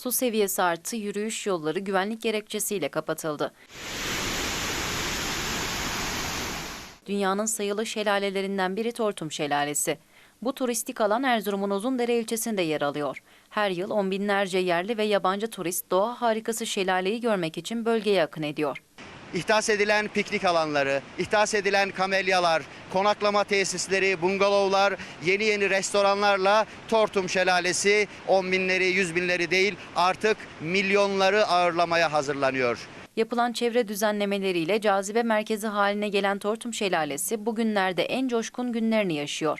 Su seviyesi arttı, yürüyüş yolları güvenlik gerekçesiyle kapatıldı. Dünyanın sayılı şelalelerinden biri Tortum Şelalesi. Bu turistik alan Erzurum'un Uzundere ilçesinde yer alıyor. Her yıl on binlerce yerli ve yabancı turist doğa harikası şelaleyi görmek için bölgeye akın ediyor. İhtas edilen piknik alanları, ihtas edilen kamelyalar, konaklama tesisleri, bungalovlar, yeni yeni restoranlarla Tortum Şelalesi on binleri, yüz binleri değil artık milyonları ağırlamaya hazırlanıyor. Yapılan çevre düzenlemeleriyle cazibe merkezi haline gelen Tortum Şelalesi bugünlerde en coşkun günlerini yaşıyor.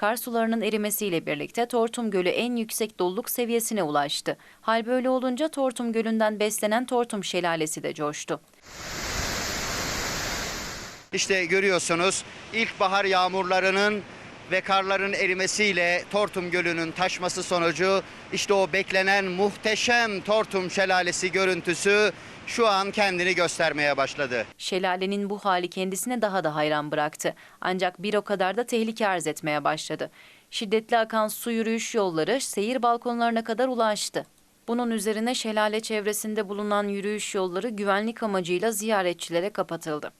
Kar sularının erimesiyle birlikte Tortum Gölü en yüksek doluluk seviyesine ulaştı. Hal böyle olunca Tortum Gölü'nden beslenen Tortum Şelalesi de coştu. İşte görüyorsunuz ilkbahar yağmurlarının ve karların erimesiyle Tortum Gölü'nün taşması sonucu işte o beklenen muhteşem Tortum Şelalesi görüntüsü şu an kendini göstermeye başladı. Şelalenin bu hali kendisine daha da hayran bıraktı. Ancak bir o kadar da tehlike arz etmeye başladı. Şiddetli akan su yürüyüş yolları seyir balkonlarına kadar ulaştı. Bunun üzerine şelale çevresinde bulunan yürüyüş yolları güvenlik amacıyla ziyaretçilere kapatıldı.